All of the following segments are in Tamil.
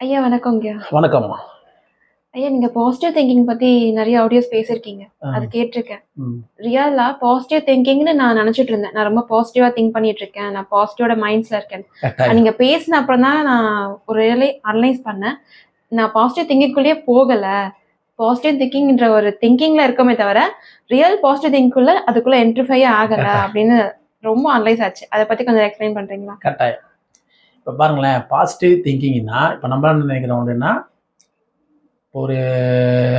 ஐயா வணக்கம்ங்க வணக்கம்மா. ஐயா நீங்க பாசிட்டிவ் திங்கிங் பத்தி நிறைய ஆடியோஸ் பேசியிருக்கீங்க. ஆ. அது கேட்டிருக்கேன். ரியலா பாசிட்டிவ் திங்கிங்னு நான் நினைச்சிட்டு இருந்தேன். நான் ரொம்ப பாசிட்டிவா திங்க் பண்ணிட்டு இருக்கேன். நான் பாசிட்டிவோட மைண்ட்ஸ்ல இருக்கேன். நீங்க பேசின அப்புறம் தான் நான் ஒரு ரியலை அனலைஸ் பண்ணேன். நான் பாசிட்டிவ் திங்கிங்குள்ளேயே போகல. பாசிட்டிவ் திங்கிங்ன்ற ஒரு திங்கிங்ல இருக்கோமே தவிர ரியல் பாசிட்டிவ் திங்குள்ள அதுக்குள்ள என்ட்ரிஃபை ஆகல அப்படின்னு ரொம்ப அனலைஸ் ஆச்சு. அதை பத்தி கொஞ்சம் எக்ஸ்பிளைன் பண்றீங்களா? கட்டாயம். இப்போ பாருங்களேன் பாசிட்டிவ் திங்கிங்னா இப்போ நம்ம என்ன நினைக்கிறோம் அப்படின்னா ஒரு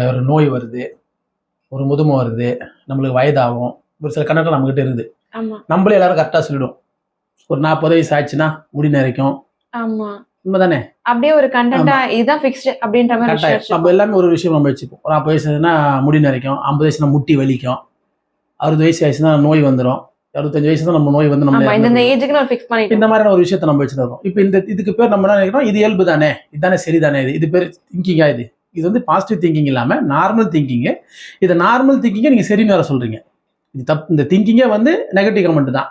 ஒரு நோய் வருது ஒரு முதுமை வருது நம்மளுக்கு வயதாகும் ஒரு சில கண்ணட்டம் நம்மகிட்ட இருக்குது. நம்மளே எல்லாரும் கரெக்டாக சொல்லிடும் ஒரு நாற்பது வயசு ஆச்சுன்னா முடி நிறைக்கும் உண்மைதானே? அப்படியே ஒரு கண்டென்ட்டா இதுதான் ஃபிக்ஸ்டு அப்படின்ற மாதிரி நம்ம எல்லாமே ஒரு விஷயம் நம்ம வச்சுப்போம். ஒரு நாற்பது வயசுனா முடி நிறைக்கும் ஐம்பது வயசுனா முட்டி வலிக்கும். அறுபது வயசு ஆச்சுன்னா நோய் வந்துடும் அறுபத்தஞ்சு வயசு தான் நம்ம நோய் வந்து ஆமா இந்த நம்ம ஏஜுக்கு நான் ஃபிக்ஸ் பண்ணிட்டேன் இந்த மாதிரியான ஒரு விஷயத்தை நம்ம வச்சுருக்கோம் இப்போ இந்த இதுக்கு பேர் நம்ம என்ன நினைக்கிறோம்? இது இயல்பு தானே இதுதானே சரிதானே இது? இது பேர் திங்கிங்கா இது? இது வந்து பாசிட்டிவ் திங்கிங் இல்லாமல் நார்மல் திங்கிங்கு இது நார்மல் திங்கிங்கை நீங்கள் சரின்னு வேற சொல்றீங்க. இது தப் இந்த திங்கிங்கே வந்து நெகட்டிவ் கமெண்ட் தான்.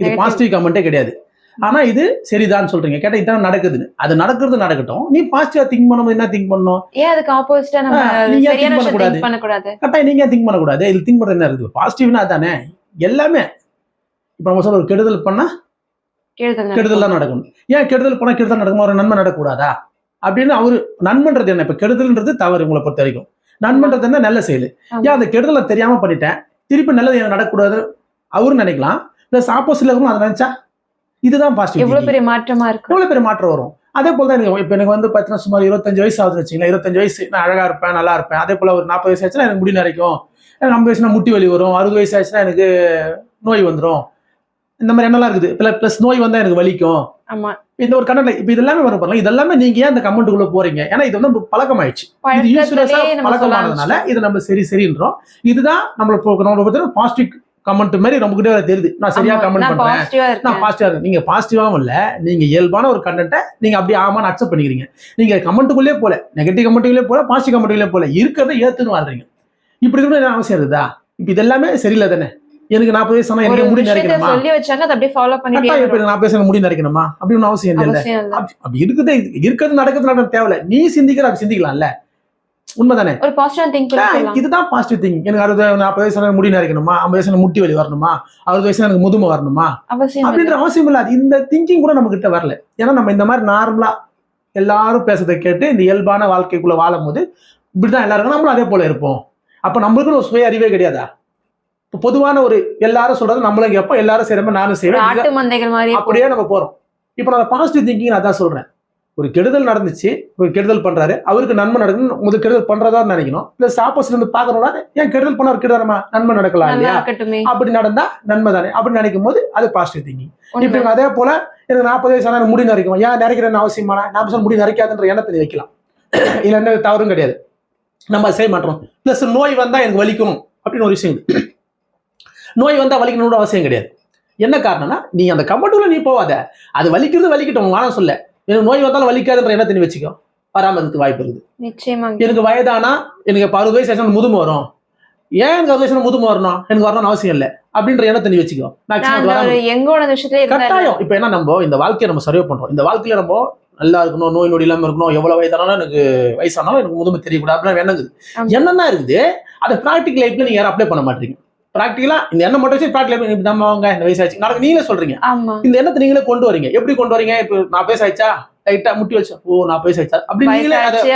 இது. பாசிட்டிவ் கமெண்ட்டே கிடையாது. ஆனால் இது சரிதான்னு சொல்றீங்க. கேட்டால் இதான் நடக்குதுன்னு. அது நடக்கிறது நடக்கட்டும். நீ பாசிட்டிவா திங்க் பண்ணும்போது என்ன திங்க் பண்ணணும்? ஏன் அதுக்கு ஆப்போசிட்டா நம்ம நீங்க? திங்க் பண்ணக்கூடாது? கரெக்டாக நீங்க திங்க் பண்ணக்கூடாது? இது திங்க் பண்ணுறது என்ன இருக்குது? பாசிட்டிவ்னா அதானே? எல்லாமே. இப்போ நம்ம சொல்ற ஒரு கெடுதல் பண்ணா கெடுதல் தான் நடக்கும். ஏன் கெடுதல் பண்ணா கெடுதல் நடக்குமா? ஒரு நன்மை நடக்கக்கூடாதா? அப்படின்னு அவரு நன்மைன்றது என்ன? இப்ப கெடுதல்ன்றது தவறு உங்களை பொறுத்த வரைக்கும். நன்மைன்றது என்ன? நல்ல செயல். ஏன் அந்த கெடுதலை தெரியாம பண்ணிட்டேன்? திருப்பி நல்லது எனக்கு நடக்கக்கூடாது? அவரும் நினைக்கலாம். பிளஸ் ஆப்போசிட்ல இருக்கணும் அதை நினைச்சா இதுதான் பாசிட்டிவ் எவ்வளவு பெரிய மாற்றமா இருக்கு? எவ்வளவு பெரிய மாற்றம் வரும்? அதே போல தான் எனக்கு இப்போ எனக்கு வந்து பார்த்தீங்கன்னா சுமார் இருபத்தஞ்சு வயசு ஆகுதுன்னு வச்சுங்களேன் இருபத்தஞ்சு வயசு நான் அழகா இருப்பேன் நல்லா இருப்பேன். அதே போல ஒரு நாற்பது வயசு ஆச்சுன்னா எனக்கு முடி நிறைக்கும். எனக்கு ஐம்பது வயசுனா முட்டி வலி வரும். அறுபது வயசு ஆச்சுன்னா எனக்கு நோய் வந்துடும் இந்த மாதிரி என்னெல்லாம் இருக்குது? ப்ளஸ் ப்ளஸ் நோய் வந்தா எனக்கு வலிக்கும். ஆமா. இந்த ஒரு கண்ணல இப்போ இதெல்லாமே வரும் பாருங்க. இதெல்லாமே நீங்க ஏன் அந்த கமெண்ட்டுக்குள்ள போறீங்க? ஏன்னா இது வந்து பழக்கம் ஆயிடுச்சு இது சொல்ல பழக்கமானதுனால இது நம்ம சரி சரின்றோம். இதுதான் நம்மள போ- நம்மளை பத்தி பாசிட்டிவ் கமெண்ட் மாதிரி நம்ம கிட்ட தெரியுது. நான் சரியா கமெண்ட் பண்றேன். நான் பாசிட்டிவா நீங்க பாசிட்டிவாவும் இல்ல. நீங்க இயல்பான ஒரு கண்டென்ட்டை நீங்க அப்படியே ஆமான்னு அக்செப்ட் பண்ணிக்கிறீங்க. நீங்க கமெண்ட்டுக்குள்ளே போல. நெகட்டிவ் கமெண்ட்டுக்குள்ளே போல பாசிட்டிவ் கமெண்ட்டுக்குள்ளே போல. இருக்கிறத ஏத்துன்னு வாழ்றீங்க. இப்படி இருக்கணும் என்ன அவசியம் இருக்குதா? இப்ப இதெல்லாமே சரியில்லை தானே எனக்கு நாற்பது வயசு ஆனா எனக்கு முடி நிறைக்கணுமா சொல்லி வச்சாங்க அதை அப்படியே ஃபாலோ. எனக்கு நாற்பது வயசு முடி நிறைக்கணுமா அப்படின்னு அவசியம் இல்லை அவசியம் இல்ல. அப்படி இருக்குது. இருக்கிறது நடக்கிறது நடக்க தேவையில்ல. நீ சிந்திக்கிற அப்படி சிந்திக்கலாம்ல. உண்மைதானே? ஒரு பாசிட்டிவா திங்க் இதுதான் பாசிட்டிவ் திங் எனக்கு அறுபது நாற்பது வயசுல முடி நிறைக்கணுமா ஐம்பது வயசுல முட்டி வலி வரணுமா? அறுபது வயசுல எனக்கு முதுமை வரணுமா. அப்படின்ற அவசியம் இல்ல. அது இந்த திங்கிங் கூட நம்ம கிட்ட வரல. ஏன்னா நம்ம இந்த மாதிரி நார்மலா எல்லாரும் பேசுறதை கேட்டு இந்த இயல்பான வாழ்க்கைக்குள்ள வாழும் போது இப்படிதான் எல்லாருக்கும் நம்மளும் அதே போல இருப்போம். அப்ப நம்மளுக்குன்னு ஒரு சுய அறிவே கிடையாதா? பொதுவான ஒரு எல்லாரும் சொல்றது நம்மளும் கேட்போம் எல்லாரும் செய்யறப்ப நானும் செய்வேன். அப்படியே நம்ம போறோம். இப்போ நான் பாசிட்டிவ் திங்கிங் அதான் சொல்றேன். ஒரு கெடுதல் நடந்துச்சு ஒரு கெடுதல் பண்றாரு அவருக்கு நன்மை நடக்கணும் முதல் கெடுதல் பண்றதா நினைக்கணும். பிளஸ் ஆப்போசிட் இருந்து பாக்குறோம்னா ஏன் கெடுதல் பண்ண ஒரு கெடுதல் நம்ம நன்மை நடக்கலாம் இல்லையா? அப்படி நடந்தா நன்மை தானே. அப்படி நினைக்கும் போது அது பாசிட்டிவ் திங்கிங் இப்போ அதே போல எனக்கு நாற்பது வயசு ஆனா எனக்கு முடி நரைக்கும்? ஏன் நிறைக்கிறேன்னு அவசியமான நாற்பது வருஷம் முடி நரைக்காதுன்ற எண்ணத்தை வைக்கலாம். இதுல எந்த தவறும் கிடையாது. நம்ம செய்ய மாட்டோம். பிளஸ் நோய் வந்தா எனக்கு வலிக்கும் அப்படின்னு ஒரு விஷயம். நோய் வந்தா வலிக்கணும்னு அவசியம் கிடையாது. என்ன காரணம்னா நீ அந்த கம்பட்டுல நீ போவாத அது வலிக்கிறது வலிக்கட்டும் வானம் சொல்ல. எனக்கு நோய் வந்தாலும் வலிக்காதுன்ற எண்ணத்தை நீ வச்சுக்கோ. இருக்கிறதுக்கு வாய்ப்பு இருக்குது. எனக்கு வயதானா எனக்கு அறுபது வயசு ஆச்சுன்னா முதுமை வரும். ஏன் எனக்கு அறுபது வயசுல முதுமை வரணும்? எனக்கு வரணும்னு அவசியம் இல்லை. அப்படின்ற எண்ணத்தை நீ வச்சுக்கோ. எங்கோட விஷயத்துல கட்டாயம். இப்ப என்ன நம்ம இந்த வாழ்க்கையை நம்ம சர்வே பண்றோம். இந்த வாழ்க்கையில நம்ம நல்லா இருக்கணும் நோய் நொடி இல்லாம இருக்கணும் எவ்வளவு வயதானாலும் எனக்கு வயசானாலும் எனக்கு முதுமை தெரியக்கூடாது அப்படின்னு எண்ணங்குது ஆமா. என்னன்னா இருக்குது. அதை ப்ராக்டிகல் லைஃப்ல நீங்க யாரும் அப்ளை பண்ண மாட்டீங்க. ப்ராக்டிகலா இந்த எண்ணம் மட்டும் வச்சு ப்ராக்டிகல் நம்ம அவங்க இந்த வயசாச்சு நடக்கு நீங்களே சொல்றீங்க. இந்த எண்ணத்தை நீங்களே கொண்டு வரீங்க. எப்படி கொண்டு வரீங்க? இப்போ நான் பேசாச்சா லைட்டா முட்டி வச்சு ஓ நான் பேசாச்சா அப்படி நீங்களே வயசாச்சு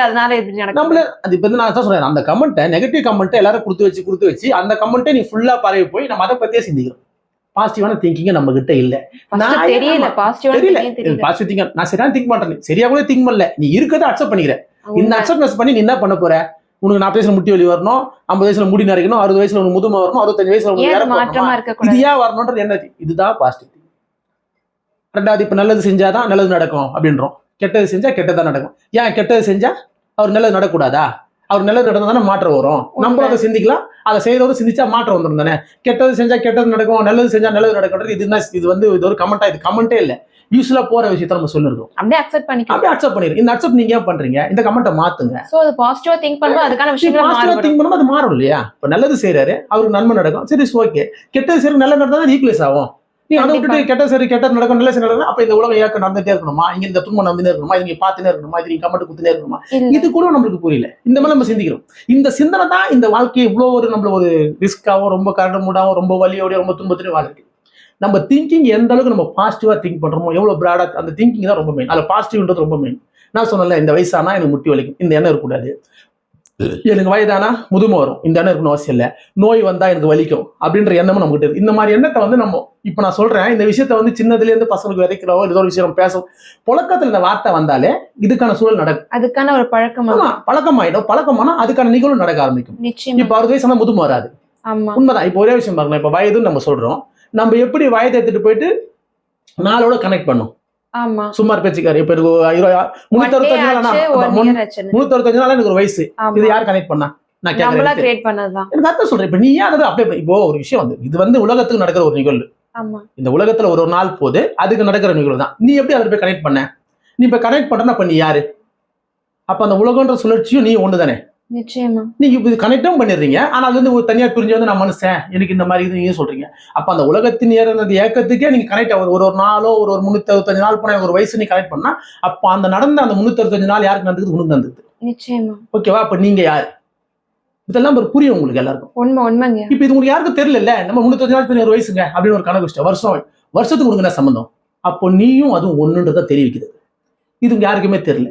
நம்மள அது இப்ப நான் தான் சொல்றேன். அந்த கமெண்ட்டை நெகட்டிவ் கமெண்ட்டை எல்லாரும் கொடுத்து வச்சு கொடுத்து வச்சு அந்த கமெண்ட்டை நீ ஃபுல்லா பரவி போய் நம்ம அதை பத்தியே சிந்திக்கிறோம். பாசிட்டிவான திங்கிங் நம்ம கிட்ட இல்ல. தெரியல. பாசிட்டிவா திங்க் நான் சரியான திங்க் பண்றேன். சரியா கூட திங்க் பண்ணல. நீ இருக்கிறத அக்செப்ட் பண்ணிக்கிற. இந்த உண்மை. அக்செப்டன்ஸ் பண்ணி நீ என்ன பண்ண போற? உனக்கு நாற்பது வயசுல முட்டி வலி வரணும் ஐம்பது வயசுல முடி நிறைக்கணும் அறுபது வயசுல உனக்கு முதுமை வரணும் அறுபத்தஞ்சு வயசுல உனக்கு இது ஏன் வரணும்ன்றது என்ன இதுதான் பாசிட்டிவ் ரெண்டாவது இப்ப நல்லது செஞ்சாதான் நல்லது நடக்கும் அப்படின்றோம். கெட்டது செஞ்சா கெட்டதா நடக்கும். ஏன் கெட்டது செஞ்சா அவர் நல்லது நடக்கூடாதா? அவர் நல்லது நடந்தா தானே மாற்றம் வரும். நம்மளும் அதை சிந்திக்கலாம். அதை செய்யறதோட சிந்திச்சா மாற்றம் வந்துடும் தானே. கெட்டது செஞ்சா கெட்டது நடக்கும் நல்லது செஞ்சா நல்லது நடக்கும்ன்றது இது என்ன இது வந்து இது ஒரு கமெண்டா இது கமெண்டே இல்ல. யூஸ்வலா போற விஷயத்த நம்ம சொல்லிருக்கோம். அப்படியே அக்செப்ட் பண்ணிக்கலாம். அப்படியே அக்செப்ட் பண்ணிரு இந்த அக்செப்ட் நீங்க ஏன் பண்றீங்க? இந்த கமெண்ட்டை மாத்துங்க. சோ அது பாசிட்டிவா திங்க் பண்ணும்போது அதுக்கான விஷயங்கள் மாறுபடும். திங்க் பண்ணும்போது அது மாறும் இல்லையா? இப்ப நல்லது செய்யறாரு அவருக்கு நன்மை நடக்கும். சரி ஓகே கெட்டது சரி நல்லது நடந்தா ஈக்குவலைஸ் ஆகும். நீ அதை. விட்டுட்டு கெட்ட சரி கெட்டது நடக்கும் நல்ல சரி நடக்கும். அப்ப இந்த உலகம் ஏற்க நடந்துட்டே இருக்கணுமா? இங்க இந்த துன்பம் நடந்துட்டே இருக்கணுமா? இது பார்த்துட்டே இருக்கணுமா? இது கமெண்ட் குத்துனே இருக்கணுமா? இது கூட நம்மளுக்கு புரியல. இந்த மாதிரி நம்ம சிந்திக்கிறோம். இந்த சிந்தனை தான் இந்த வாழ்க்கையை இவ்வளோ ஒரு நம்மள ஒரு ரிஸ்காவோ ரொம்ப கரடமுடாவோ ரொம்ப வலியோடய ரொம்ப துன்பத்திலையும் வாழ்க்கை. நம்ம திங்கிங் எந்த அளவுக்கு நம்ம பாசிட்டிவா திங்க் பண்றோமோ எவ்வளவு பிராடா அந்த திங்கிங் தான் ரொம்ப மெயின் அதில் பாசிட்டிவ்ன்றது ரொம்ப மெயின் நான் சொன்னல இந்த வயசானா எனக்கு முட்டி வலிக்கும். இந்த எண்ணம் இருக்கக்கூடாது. எனக்கு வயதானா முதுமை வரும். இந்த எண்ணம் இருக்கணும் அவசியம் இல்லை. நோய் வந்தா எனக்கு வலிக்கும் அப்படின்ற எண்ணமும் நம்மகிட்ட இருக்கு. இந்த மாதிரி எண்ணத்தை வந்து நம்ம இப்போ நான் சொல்றேன் இந்த விஷயத்த வந்து சின்னதுல இருந்து பசங்களுக்கு விதைக்கிறோ ஏதோ ஒரு விஷயம் பேசும் புழக்கத்துல இந்த வார்த்தை வந்தாலே இதுக்கான சூழல் நடக்கும். அதுக்கான ஒரு பழக்கம் ஆமா பழக்கமாயிடும். பழக்கமானா அதுக்கான நிகழ்வு நடக்க ஆரம்பிக்கும். இப்ப அறுபது வயசு ஆனா முதுமை வராது. உண்மைதான். இப்போ ஒரே விஷயம் பாருங்க இப்ப வயதுன்னு நம்ம சொல்றோம். நம்ம எப்படி வயதை எடுத்துட்டு போயிட்டு நாளோட கனெக்ட் பண்ணும். சுமார் பேச்சுக்காரு இப்ப எனக்கு முன்னூத்தி அறுபத்தஞ்சு நாள். முன்னூத்தி அறுபத்தஞ்சு நாள் எனக்கு ஒரு வயசு. இது யார் கனெக்ட் பண்ணா? நான் எனக்கு அர்த்தம் சொல்றேன் இப்ப நீ ஏன் அதை அப்படியே இப்போ ஒரு விஷயம் வந்து இது வந்து உலகத்துக்கு நடக்கிற ஒரு நிகழ்வு. இந்த உலகத்துல ஒரு ஒரு நாள் போது அதுக்கு நடக்கிற நிகழ்வு தான் நீ எப்படி அதை போய் கனெக்ட் பண்ண? நீ இப்ப கனெக்ட் பண்றனா அப்ப நீ யாரு? அப்ப அந்த உலகன்ற சுழற்சியும் நீ ஒண்ணு தானே நிச்சயமா. நீங்க இது கனெக்டும் பண்ணிடுறீங்க. ஆனா அது வந்து ஒரு தனியா பிரிஞ்சு வந்து நான் மனுஷன். எனக்கு இந்த மாதிரி இது நீங்க சொல்றீங்க. அப்ப அந்த உலகத்தின் ஏறினது ஏக்கத்துக்கே நீங்க கனெக்ட் ஆகுது ஒரு ஒரு நாளோ ஒரு ஒரு முன்னூத்தி அறுபத்தஞ்சு நாள் போன ஒரு வயசு நீ கனெக்ட் பண்ணா அப்ப அந்த நடந்த அந்த முன்னூத்தி அறுபத்தஞ்சு நாள் யாருக்கு நடந்தது? உனக்கு நடந்தது. நிச்சயமா. ஓகேவா? அப்ப நீங்க யாரு? இதெல்லாம் ஒரு புரியும் உங்களுக்கு எல்லாருக்கும். உண்மை உண்மைங்க. இப்ப இது உங்களுக்கு யாருக்கும் தெரியல நம்ம முன்னூத்தி நாள் ஒரு வயசுங்க அப்படின்னு ஒரு கணக்கு வருஷம் வருஷத்துக்கு உங்களுக்கு என்ன சம்பந்தம்? அப்போ நீயும் அதுவும் ஒண்ணுன்றதை தெரிவிக்கிறது இது யாருக்குமே தெரியல.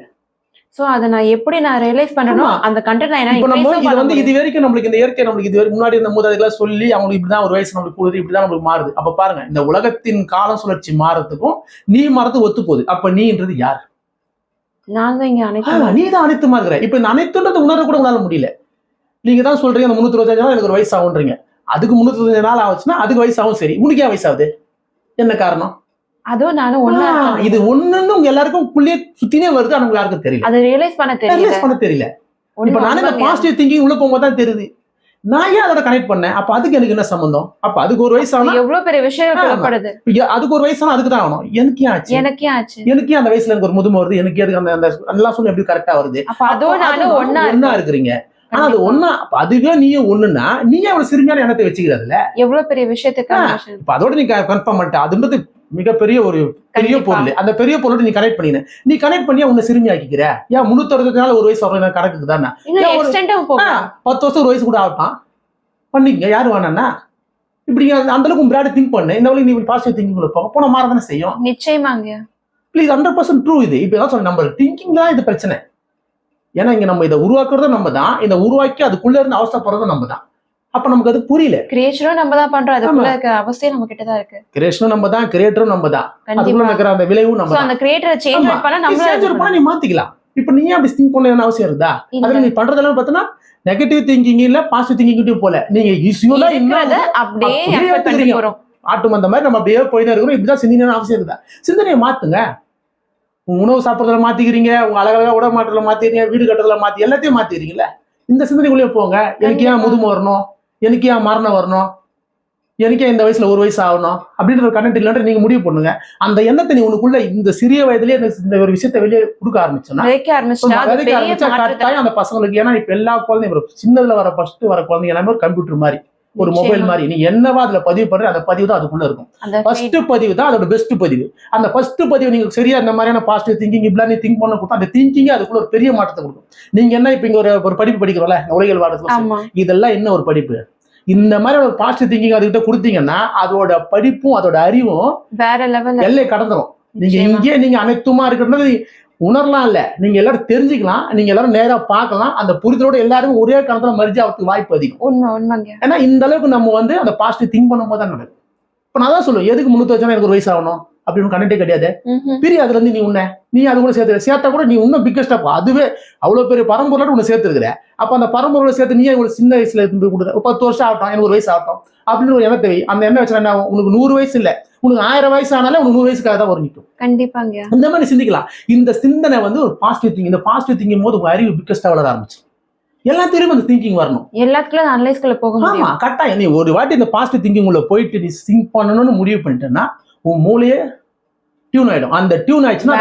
சோ அத நான் எப்படி நான் ரியலைஸ் பண்றேனோ ஆமா. அந்த கண்டென்ட் நான் நம்ம இது வந்து. இது வரைக்கும் நம்மளுக்கு இந்த இயற்கை நம்மளுக்கு இது வரைக்கும் முன்னாடி இந்த மூதாதைகளாம் சொல்லி அவங்களுக்கு இப்படிதான் ஒரு வயசு நம்மளுக்கு கூடுது இப்படிதான் நம்மளுக்கு மாறுது. அப்ப பாருங்க இந்த உலகத்தின் கால சுழற்சி மாறதுக்கும் நீ மாறது ஒத்து போகுது. அப்ப நீன்றது யார்? தான் இங்க அனைத்து நீ தான் அனைத்துமா இருக்கிற. இப்ப இந்த அனைத்துன்றது உணர கூட உங்களால முடியல. நீங்க தான் சொல்றீங்க அந்த முன்னூத்தி இருபத்தஞ்சு நாள் எனக்கு ஒரு வயசு ஆகுன்றீங்க அதுக்கு முன்னூத்தி இருபத்தஞ்சு நாள் ஆச்சுன்னா அதுக்கு வயசு ஆகும் சரி. உனக்கு ஏன் வயசாகுது? என்ன காரணம்? அதுவும் நானும் ஒண்ணா. இது ஒண்ணுன்னு உங்க எல்லாருக்கும் புள்ளியே சுத்தினே வருது ஆனா யாருக்கும் தெரியல அதை ரியலைஸ் பண்ண தெரியல ரியலைஸ் பண்ண தெரியல இப்ப நானே இந்த. பாசிட்டிவ் திங்கிங் உள்ள போகும்போது தான் தெரியுது நான் ஏன் அதோட கனெக்ட் பண்ணேன் அப்ப அதுக்கு எனக்கு என்ன சம்பந்தம் அப்ப அதுக்கு ஒரு வயசு ஆனா எவ்வளவு பெரிய. புலப்படுது எ- அதுக்கு ஒரு வயசு ஆனா அதுக்கு தான் ஆகணும் எனக்கு ஆச்சு எனக்கே ஆச்சு எனக்கு அந்த வயசுல எனக்கு ஒரு முதுமை வருது எனக்கு எதுக்கு அந்த அந்த எல்லாம் சொல்லி எப்படி கரெக்டா வருது அப்ப அப்ப நானும் அது ஒண்ணா ஒண்ணா இருக்கிறீங்க ஆனா அது அப்ப அதுவே நீயும் ஒண்ணுன்னா நீயே அவ்வளவு சிறுமியான எண்ணத்தை வச்சுக்கிறதுல. எவ்வளவு பெரிய விஷயத்துக்கு. இப்ப அதோட நீ கன்ஃபார்ம் பண்ணிட்ட அதுன்றது மிகப்பெரிய ஒரு பெரிய. பொருள். அந்த பெரிய பொருளோட நீ கனெக்ட் பண்ணின நீ கனெக்ட் பண்ணி உன்னை சிறுமி ஆக்கிக்கிற ஏன் முன்னூத்தி அறுபது நாள் ஒரு வயசு வர கணக்கு தானே. பத்து வருஷம் ஒரு வயசு கூட ஆகட்டான் பண்ணிக்கங்க யாரு வேணாண்ணா இப்படி அந்த அளவுக்கு பிராட் திங்க் பண்ணு. இந்த அளவுக்கு நீ பாசிட்டிவ் திங்கிங் போக போன மாதிரி தானே செய்யும். நிச்சயமாங்க. ப்ளீஸ் ஹண்ட்ரட் பர்சன்ட் ட்ரூ இது. இப்போ தான் சொல்ல நம்ம திங்கிங் தான் இது பிரச்சனை. ஏன்னா இங்க நம்ம இதை உருவாக்குறதும் நம்ம தான் இதை உருவாக்கி அதுக்குள்ள இருந்து அவஸ்தைப்படுறதும் நம்ம தான் அப்ப நமக்கு அது புரியல. கிரியேஷனும் நம்ம தான் பண்றோம். அதுக்குள்ள இருக்க அவசியம் நம்ம கிட்ட தான் இருக்கு. கிரியேஷனும் நம்ம தான் கிரியேட்டரும் நம்ம தான் அதுக்குள்ள இருக்கிற அந்த விளைவும் நம்ம அந்த கிரியேட்டரை சேஞ்ச். பண்ணா நீ change பண்ணா நீ மாத்திக்கலாம். இப்ப நீ அப்படி திங்க் பண்ண அவசியம் இருந்தா அதுல நீ பண்றதெல்லாம் பார்த்தனா நெகட்டிவ் திங்கிங் இல்ல பாசிட்டிவ் திங்கிங் போல. நீங்க யூஸ்வலா இருக்கிறத அப்படியே அப்படியே accept பண்ணிட்டு எடுத்துக்கிறீங்க. போறோம் ஆட்டு வந்த மாதிரி நம்ம அப்படியே போயிட்டே இருக்கிறோம் இப்படிதான் சிந்திக்கணும்னு அவசியம் இருந்தா சிந்தனையை மாத்துங்க. உணவு சாப்பிட்றதுல மாத்திக்கிறீங்க உங்க அழகழகா உட மாற்றல மாத்திக்கிறீங்க வீடு கட்டுறதுல மாத்தி எல்லாத்தையும் மாத்திக்கிறீங்கல்ல? இந்த சிந்தனைக்குள்ளே போங்க. எனக்கு ஏன். முதுமை வரணும்? எனக்கு ஏன் மரணம் வரணும்? எனக்கு இந்த வயசுல ஒரு வயசு ஆகணும்? அப்படின்ற ஒரு கண்டென்ட் இல்லைன்ற நீங்க முடிவு பண்ணுங்க. அந்த எண்ணத்தை நீ உனக்குள்ள இந்த சிறிய வயதுலயே இந்த ஒரு விஷயத்தை வெளியே கொடுக்க ஆரம்பிச்சோன்னா விதைக்க ஆரம்பிச்சுட்டா அது விதைக்க பெரிய ஆரம்பிச்சா மாற்றத்தை கட்டாயம் அந்த பசங்களுக்கு ஏன்னா இப்ப எல்லா குழந்தையும் சின்னதுல வர ஃபர்ஸ்ட் வர குழந்தைங்க எல்லாமே ஒரு கம்ப்யூட்டர் மாதிரி. ஒரு மொபைல். மாதிரி. நீ என்னவா அதுல பதிவு பண்ற அந்த பதிவு தான் அதுக்குள்ள இருக்கும். ஃபர்ஸ்ட் பதிவு தான் அதோட பெஸ்ட் பதிவு. அந்த ஃபர்ஸ்ட் பதிவு நீங்க சரியா இந்த மாதிரியான பாசிட்டிவ் திங்கிங் இப்படிலாம் நீ திங்க் பண்ண கொடுத்தா அந்த திங்கிங் அதுக்குள்ள ஒரு பெரிய மாற்றத்தை கொடுக்கும். நீங்க என்ன இப்ப இங்க ஒரு ஒரு படிப்பு படிக்கிறோம்ல உலகியல் வாடகை ஆமா. இதெல்லாம் என்ன ஒரு படிப்பு? இந்த மாதிரி ஒரு பாசிட்டிவ் திங்கிங் அதுகிட்ட கொடுத்தீங்கன்னா அதோட படிப்பும் அதோட அறிவும் வேற லெவல்ல எல்லை கடந்துரும். நீங்க இங்கேயே நீங்க அனைத்துமா இருக்கிறது உணரலாம் இல்ல. நீங்க எல்லாரும் தெரிஞ்சுக்கலாம். நீங்க எல்லாரும் நேரா பார்க்கலாம். அந்த புரிதலோட எல்லாரும் ஒரே காலத்துல மறிஞ்சு அவருக்கு வாய்ப்பு அதிகம். உண்மை உண்மைங்க. ஏன்னா இந்த அளவுக்கு நம்ம வந்து அந்த பாசிட்டிவ் திங்க் பண்ணும்போது தான் நடக்கும். இப்ப நான் தான் சொல்லுவேன். எதுக்கு முன்னூத்தி வச்சா எனக்கு ஒரு வயசு ஆகணும்? அப்படின்னு கண்டே கிடையாது. ம்ஹும். பிரி அதுல இருந்து நீ உன்ன நீ அது கூட சேர்த்து சேர்த்தா கூட நீ இன்னும் பிக்கஸ்டா அதுவே அவ்வளவு பெரிய பரம்பொருளோட உன்னை சேர்த்துருக்குற. அப்ப அந்த பரம்பொருளை சேர்த்து நீ ஒரு சின்ன வயசுல இருந்து கொடுத்த பத்து வருஷம் ஆகட்டும் எனக்கு ஒரு வயசு ஆகட்டும் அப்படின்னு ஒரு எண்ணத்தை. அந்த எண்ணம் வச்சா என்ன ஆகும்? உனக்கு நூறு வயசு இல்ல. உனக்கு ஆயிரம் வயசு ஆனாலே உனக்கு நூறு வயசுக்காக தான் ஒரு நிற்கும் கண்டிப்பாங்க. இந்த மாதிரி சிந்திக்கலாம். இந்த சிந்தனை வந்து ஒரு பாசிட்டிவ் திங்கிங் இந்த பாசிட்டிவ் திங்கிங் போது அறிவு பிக்கஸ்டா வளர ஆரம்பிச்சு. எல்லாத்தையும் அந்த திங்கிங் வரணும். எல்லாத்துக்குள்ள அனலைஸ்குள்ள போக ஆமா கட்டாயம். நீ ஒரு வாட்டி இந்த பாசிட்டிவ் திங்கிங் உள்ள போயிட்டு நீ திங்க் பண்ணணும்னு முடிவு பண்ணிட்டேன்னா உன் மூளையே டியூன் ஆயிடும். அந்த டியூன் ஆயிடுச்சுன்னா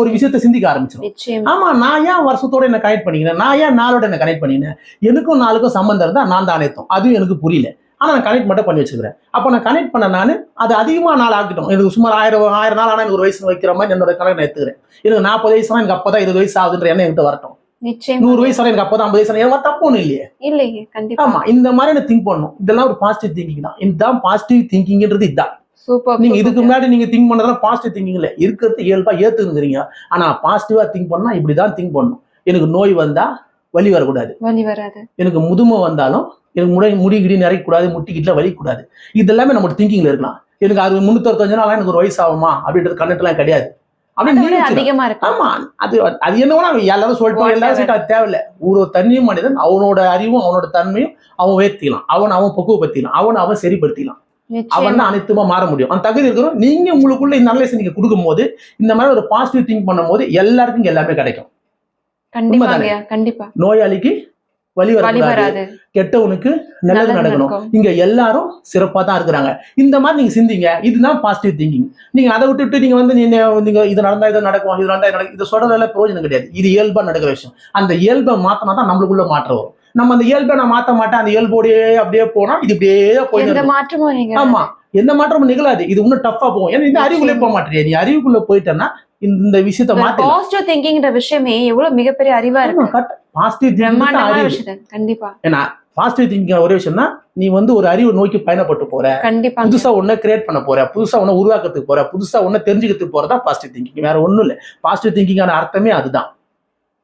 ஒரு விஷயத்தை சிந்திக்க ஆரம்பிச்சிடும் ஆமா நான் ஏன் வருஷத்தோட என்ன கனெக்ட் பண்ணிக்கிறேன்? நான் ஏன் நாளோட என்ன கனெக்ட் பண்ணிக்கிறேன் எனக்கும் நாளுக்கும் சம்பந்தம் இருந்தா நான் தான் அனைத்தும் அதுவும் எனக்கு புரியல. ஆனா நான் கனெக்ட் மட்டும் பண்ணி வச்சிருக்கிறேன். அப்போ நான் கனெக்ட் பண்ண நான் அது அதிகமா நாள் ஆகட்டும் எனக்கு சுமார் ஆயிரம் ஆயிரம் நாள் ஆனால் எனக்கு ஒரு வயசு வைக்கிற மாதிரி என்னோட கணக்கு நான் எடுத்துக்கிறேன். எனக்கு நாற்பது வயசுனா எனக்கு அப்பதான் இருபது வயசு ஆகுதுன்ற எண்ணம் என்கிட்ட வரட்டும். நிச்சயம். நூறு வயசு ஆனா எனக்கு அப்பதான் ஐம்பது வயசு எனக்கு தப்பு ஒன்றும் இல்லையே. இல்லையே கண்டிப்பா. ஆமா இந்த மாதிரி நான் திங்க் பண்ணணும். இதெல்லாம் ஒரு பாசிட்டிவ் திங்கிங் தான். இதுதான் பாசிட்டிவ் திங்கிங்ன்றது இதுதான் சூப்பர் நீங்க இதுக்கு முன்னாடி நீங்க திங்க் பண்ணதெல்லாம் பாசிட்டிவ் திங்கிங் இல்ல. இருக்கிறது இயல்பா ஏத்துக்கிறீங்க ஆனா பாசிட்டிவா திங்க் பண்ணா இப்படிதான் திங்க் பண்ணணும். எனக்கு நோய் வந்தா வலி வரக்கூடாது. வலி வராது. எனக்கு முதுமை வந்தாலும் எனக்கு முடி முடி கிடி நிறையக்கூடாது முட்டிக்கிட்ட வலிக்கூடாது. இது எல்லாமே நம்ம திங்கிங்ல இருக்கலாம். எனக்கு அது முன்னூத்தஞ்சு நாள் எனக்கு ஒரு வயசு ஆகுமா அப்படின்றது கண்ணட்டுலாம் கிடையாது. ஆமா அது அது என்னவோ எல்லாரும் சொல்லிட்டோம் எல்லாரும். சொல்லிட்டு அது தேவையில்ல. ஒரு தனியும் மனிதன் அவனோட அறிவும் அவனோட தன்மையும் அவன் உயர்த்திக்கலாம். அவன் அவன் பக்குவப்படுத்திக்கலாம். அவன் அவன் சரிப்படுத்திக்கலாம். அவன் தான் அனைத்துமா மாற முடியும். அந்த தகுதி இருக்கிறோம் நீங்க உங்களுக்குள்ள இந்த அனலைஸ் நீங்க கொடுக்கும்போது இந்த மாதிரி ஒரு பாசிட்டிவ் திங்க் பண்ணும்போது எல்லாருக்கும் இங்க எல்லாமே கிடைக்கும். கண்டிப்பாங்கய்யா கண்டிப்பா. நோயாளிக்கு வரக்கூடாது. வராது. கெட்டவனுக்கு நல்லது நடக்கணும். இங்க எல்லாரும் சிறப்பா தான் இருக்கிறாங்க. இந்த மாதிரி நீங்க சிந்திங்க. இதுதான் பாசிட்டிவ் திங்கிங் நீங்க அதை விட்டுட்டு நீங்க வந்து நீங்க இது நடந்தா இது நடக்கும் இது நடந்தா நடக்கும். இது சொல்றதுல பிரயோஜனம் கிடையாது. இது இயல்பா நடக்கிற விஷயம். அந்த இயல்பை மாத்தினா தான் நம்மளுக்குள்ள மாற்றம் வரும். நம்ம அந்த இயல்பை நான் மாத்த மாட்டேன். அந்த இயல்போடயே அப்படியே போனா இது இப்படியே போய் மாற்றமும் ஆமா. எந்த மாற்றமும் நிகழாது. இது இன்னும் டஃபா போகும். ஏன்னா இந்த அறிவுக்குள்ளே போக மாட்டேறியா நீ? அறிவுக்குள்ள போயிட்டேன்னா இந்த விஷயத்த மாத்தி பாசிட்டிவ் திங்கிங்ன்ற விஷயமே எவ்வளவு மிகப்பெரிய அறிவா இருக்கு. பாசிட்டிவ் விஷயம் கண்டிப்பா. ஏன்னா பாசிட்டிவ் திங்கிங் ஒரே விஷயம்னா நீ வந்து ஒரு அறிவை நோக்கி பயணப்பட்டு போற. கண்டிப்பா. புதுசா ஒன்ன கிரியேட் பண்ண போற. புதுசா ஒன்ன உருவாக்கத்துக்கு போற. புதுசா ஒன்ன தெரிஞ்சுக்கிறதுக்கு போறதா பாசிட்டிவ் திங்கிங் வேற ஒண்ணும் இல்ல. பாசிட்டிவ் திங்கிங்கான அர்த்தமே அதுதான்.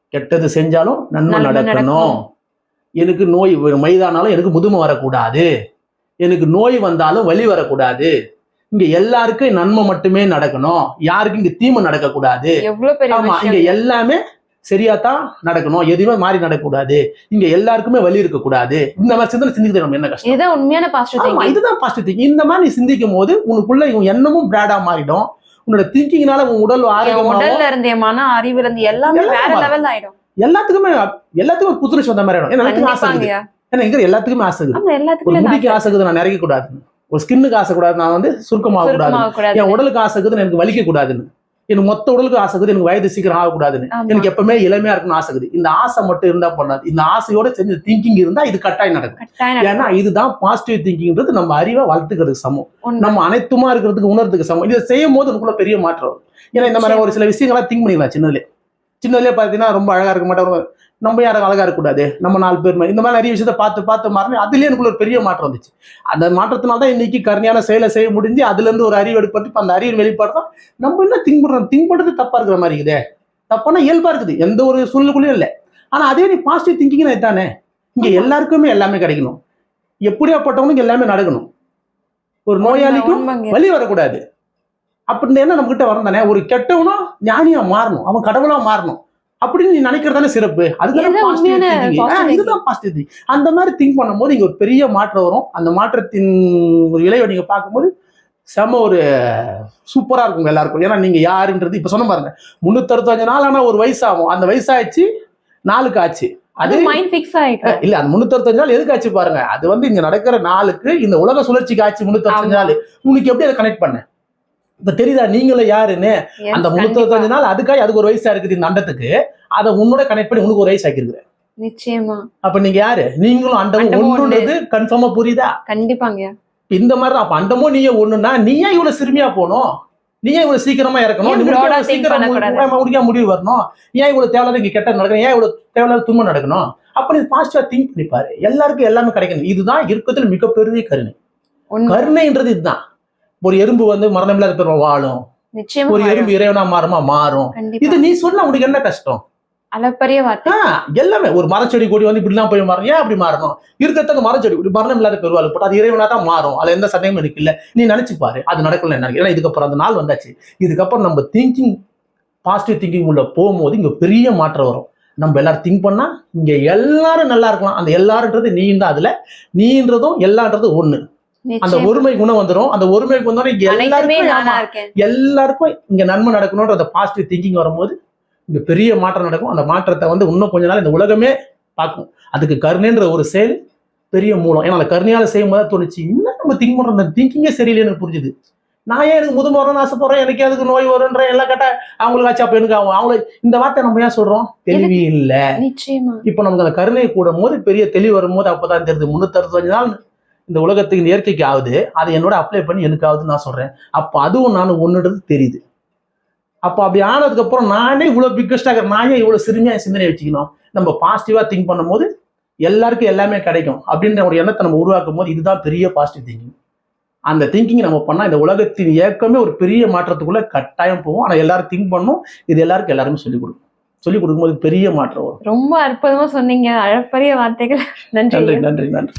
கெட்டது செஞ்சாலும் நன்மை நடக்கணும். எனக்கு நோய் மைதானாலும் எனக்கு முதுமை வரக்கூடாது. எனக்கு நோய் வந்தாலும் வலி வரக்கூடாது. இங்க எல்லாருக்கும் நன்மை மட்டுமே நடக்கணும். யாருக்கும் இங்க தீமை நடக்கக்கூடாது. ஆமா இங்க எல்லாமே சரியா தான் நடக்கணும். எதுவுமே மாறி நடக்கக்கூடாது. இங்க எல்லாருக்குமே வலி இருக்கக்கூடாது. இந்த மாதிரி சிந்தனை சிந்திக்கிறது நம்ம என்ன கஷ்டம்? இதுதான் உண்மையான பாசிட்டிவ் இதுதான் பாசிட்டிவ் இந்த மாதிரி நீ சிந்திக்கும் போது உனக்குள்ள உன் எண்ணமும் பிராடா மாறிடும். உன்னோட திங்கிங்னால உன் உடல் என் ஆரோக்கியமாகும் உடல்ல இருந்து மன அறிவுல இருந்து எல்லாமே வேற. லெவல் ஆயிடும். எல்லாத்துக்குமே எல்லாத்துக்கும் புத்துணர்ச்சி வந்த மாதிரி ஆயிடும். எல்லாத்துக்கும் ஆசை ஏன்னா இங்க எல்லாத்துக்குமே ஆசை இருக்குது முடிக்கு ஆசை. இருக்குது நான் நிறைய கூடாதுன்னு ஒரு ஸ்கின்னுக்கு ஆசை கூடாது நான் வந்து சுருக்கமாக கூடாது என் உடலுக்கு ஆசை இருக்குது எனக்கு வலிக்க கூடாதுன்னு எனக்கு மொத்த உடலுக்கு ஆசை இருக்குது எனக்கு வயது சீக்கிரம் ஆகக்கூடாதுன்னு. எனக்கு எப்பவுமே இளமையா இருக்கணும்னு ஆசை இருக்குது இந்த ஆசை மட்டும் இருந்தா பண்ணாது இந்த ஆசையோட செஞ்ச திங்கிங் இருந்தா இது கட்டாயம் நடக்கும். ஏன்னா இதுதான் பாசிட்டிவ் திங்கிங்ன்றது நம்ம அறிவை வளர்த்துக்கிறதுக்கு சமம். நம்ம அனைத்துமா இருக்கிறதுக்கு உணர்றதுக்கு சமம். இதை செய்யும் போது உனக்குள்ள பெரிய மாற்றம் ஏன்னா இந்த மாதிரி ஒரு சில விஷயங்கள்லாம் திங்க் பண்ணிக்கலாம் சின்னதுல சின்னதுலேயே பார்த்தீங்கன்னா ரொம்ப அழகா இருக்க மாட்டோம். நம்ம யாரும் அழகா இருக்கக்கூடாது. நம்ம நாலு பேர் மாதிரி. இந்த மாதிரி நிறைய விஷயத்த பார்த்து பார்த்து மாறி அதுலயே எனக்குள்ள ஒரு பெரிய மாற்றம் வந்துச்சு. அந்த மாற்றத்தினால தான் இன்னைக்கு கருணையான செயலை செய்ய முடிஞ்சு அதுல இருந்து ஒரு அறிவு எடுப்பட்டு இப்ப அந்த அறிவு வெளிப்பாடு தான் நம்ம என்ன திங்க் பண்றோம் திங்க் பண்றது தப்பா இருக்கிற மாதிரி இருக்குதே. தப்பானா இயல்பா இருக்குது. எந்த ஒரு சூழ்நிலைக்குள்ளேயும் இல்லை. ஆனா அதே நீ பாசிட்டிவ் திங்கிங் தானே இங்க எல்லாருக்குமே எல்லாமே கிடைக்கணும். எப்படியாப்பட்டவனுக்கு எல்லாமே நடக்கணும். ஒரு நோயாளிக்கும். வலி வரக்கூடாது. அப்படின்னு என்ன நம்ம கிட்ட வரும் தானே? ஒரு கெட்டவனும் ஞானியா மாறணும். அவன் கடவுளா மாறணும். அப்படின்னு நீ நினைக்கிறதானே சிறப்பு? அதுதான் இதுதான் பாசிட்டிவ் அந்த மாதிரி திங்க் பண்ணும்போது இங்க ஒரு பெரிய மாற்றம் வரும். அந்த மாற்றத்தின் ஒரு விளைவை நீங்க பார்க்கும்போது செம ஒரு சூப்பரா இருக்கும் எல்லாருக்கும். ஏன்னா நீங்க யாருன்றது இப்ப சொன்ன பாருங்க. முன்னூத்தறுபத்தஞ்சு நாள் ஆனா ஒரு வயசாகும். அந்த வயசாச்சு நாளுக்கு ஆச்சு. அது மைண்ட் ஃபிக்ஸ் ஆயிட்டு இல்ல அந்த முன்னூத்தறுபத்தஞ்சு நாள் எதுக்கு ஆச்சு பாருங்க. அது வந்து இங்க நடக்கிற நாளுக்கு இந்த உலக சுழற்சிக்கு ஆச்சு முன்னூத்தறுபத்தஞ்சு ஆமா. நாள். உனக்கு எப்படி அதை கனெக்ட் பண்ண? இப்ப தெரியுதா நீங்களும் யாருன்னு? அந்த. முன்னூத்தறுபத்தஞ்சு நாள் அதுக்காக அதுக்கு ஒரு வயசா இருக்குது இந்த அண்டத்துக்கு. அதை உன்னோட கனெக்ட் பண்ணி உனக்கு ஒரு வயசு ஆக்கிருக்கு நிச்சயமா. அப்ப நீங்க யாரு? நீங்களும் அண்டமும் ஒன்றுன்றது கன்ஃபார்மா புரியுதா? கண்டிப்பாங்க. இந்த மாதிரி அப்ப அண்டமும் நீயே ஒண்ணுன்னா நீ ஏன் இவ்வளவு சிறுமியா போகணும்? நீ ஏன் இவ்வளவு சீக்கிரமா இறக்கணும்? சீக்கிரம்? முடிக்க- முடிவு வரணும். ஏன் இவ்வளவு தேவையில்லாத இங்க கெட்ட நடக்கணும்? ஏன் இவ்வளவு தேவையில்லாத துன்பம் நடக்கணும்? அப்ப நீ பாசிட்டிவா திங்க் பண்ணிப்பாரு எல்லாருக்கும் எல்லாமே கிடைக்கணும். இதுதான் இருக்கிறதுல மிகப்பெரிய கருணை. கருணைன்றது இதுதான். ஒரு எறும்பு வந்து மரணம் இல்லாத பேர் வாழும் ஒரு. எறும்பு இறைவனா மாறுமா மாறும். இது நீ சொன்னா உனக்கு என்ன கஷ்டம்? அளப்பரிய எல்லாமே. ஒரு மரச்செடி கொடி வந்து இப்படிலாம் போய் மாறணும் ஏன் அப்படி மாறணும்? இருக்கிறதுக்கு மரச்செடி கொடி மரணம் இல்லாத பெருவாள் போட்டு அது இறைவனா தான் மாறும். அதுல எந்த சந்தேகமும் எனக்கு இல்ல. நீ நினைச்சு பாரு. அது நடக்கல என்ன? ஏன்னா இதுக்கப்புறம் அந்த நாள் வந்தாச்சு. இதுக்கப்புறம் நம்ம திங்கிங் பாசிட்டிவ் திங்கிங் உள்ள போகும்போது இங்க பெரிய மாற்றம் வரும். நம்ம எல்லாரும் திங்க் பண்ணா இங்க எல்லாரும் நல்லா இருக்கலாம். அந்த எல்லாருன்றது நீயும் தான். அதுல நீன்றதும் எல்லான்றதும் ஒண்ணு. அந்த ஒருமை குணம் வந்துடும் அந்த இங்க அனைத்துமே எல்லாருக்கும் எல்லாருக்கும் இங்க நன்மை நடக்கணும்ன்ற அந்த பாசிட்டிவ் திங்கிங் வரும்போது இங்க பெரிய மாற்றம் நடக்கும். அந்த மாற்றத்தை வந்து இன்னும் கொஞ்ச நாள் இந்த உலகமே பார்க்கும். அதுக்கு கருணைன்ற ஒரு செயல் பெரிய மூலம். ஏன்னா அந்த கருணையால செய்யும் போது தோணுச்சு இன்னும் நம்ம திங்க் பண்றோம்? அந்த திங்கிங்கே சரியில்லைன்னு எனக்கு புரிஞ்சுது. நான் ஏன் எனக்கு முதுமை வரணும்னு ஆசைப்படுறேன் எனக்கு அதுக்கு நோய் வரும்ன்ற எல்லாம் கேட்டா அவங்களுக்கு ஆச்சு. அப்ப எனக்கு ஆகும் அவங்கள இந்த வார்த்தை நம்ம ஏன் சொல்றோம்? தெளிவு இல்ல. இப்போ நமக்கு அந்த கருணை கூடும் போது பெரிய தெளிவு வரும்போது அப்பதான் தெரியுது. முன்னூத்தி நாள் இந்த உலகத்துக்கு இயற்கைக்கு ஆகுது அதை என்னோட அப்ளை பண்ணி எனக்கு ஆகுதுன்னு நான் சொல்றேன். அப்போ அதுவும் நான் ஒன்றுன்றது தெரியுது. அப்போ அப்படி ஆனதுக்கு அப்புறம் நானே இவ்வளோ பிக்கஸ்டாக நானே இவ்வளோ சிறுமையாக சிந்தனை வச்சுக்கணும். நம்ம பாசிட்டிவாக திங்க் பண்ணும்போது எல்லாருக்கும் எல்லாமே கிடைக்கும். அப்படின்ற ஒரு எண்ணத்தை நம்ம உருவாக்கும் போது இதுதான் பெரிய பாசிட்டிவ் திங்கிங் அந்த திங்கிங் நம்ம பண்ணால் இந்த உலகத்தின் இயக்கமே ஒரு பெரிய மாற்றத்துக்குள்ள கட்டாயம் போகும். ஆனால் எல்லாரும் திங்க் பண்ணும். இது எல்லாருக்கும் எல்லாருமே சொல்லிக் கொடுக்கும். சொல்லிக் கொடுக்கும்போது பெரிய மாற்றம் வரும். ரொம்ப அற்புதமா சொன்னீங்க. அழப்பரிய வார்த்தைகள். நன்றி நன்றி நன்றி நன்றி.